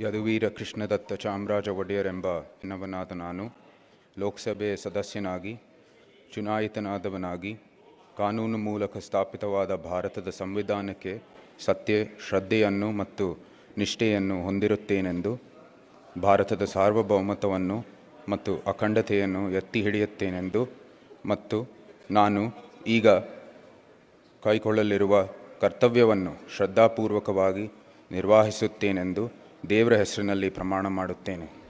ಯದುವೀರ ಕೃಷ್ಣದತ್ತ ಚಾಮರಾಜ ಒಡೆಯರೆಂಬ ನವನಾದ ನಾನು. ಲೋಕಸಭೆ ಸದಸ್ಯನಾಗಿ, ಚುನಾಯಿತನಾದವನಾಗಿ, ಕಾನೂನು ಮೂಲಕ ಸ್ಥಾಪಿತವಾದ ಭಾರತದ ಸಂವಿಧಾನಕ್ಕೆ ಸತ್ಯ, ಶ್ರದ್ಧೆಯನ್ನು ಮತ್ತು ನಿಷ್ಠೆಯನ್ನು ಹೊಂದಿರುತ್ತೇನೆಂದು, ಭಾರತದ ಸಾರ್ವಭೌಮತ್ವವನ್ನು ಮತ್ತು ಅಖಂಡತೆಯನ್ನು ಎತ್ತಿ ಹಿಡಿಯುತ್ತೇನೆಂದು ಮತ್ತು ನಾನು ಈಗ ಕೈಗೊಳ್ಳಲಿರುವ ಕರ್ತವ್ಯವನ್ನು ಶ್ರದ್ಧಾಪೂರ್ವಕವಾಗಿ ನಿರ್ವಹಿಸುತ್ತೇನೆಂದು ದೇವರ ಹೆಸರಿನಲ್ಲಿ ಪ್ರಮಾಣ ಮಾಡುತ್ತೇನೆ.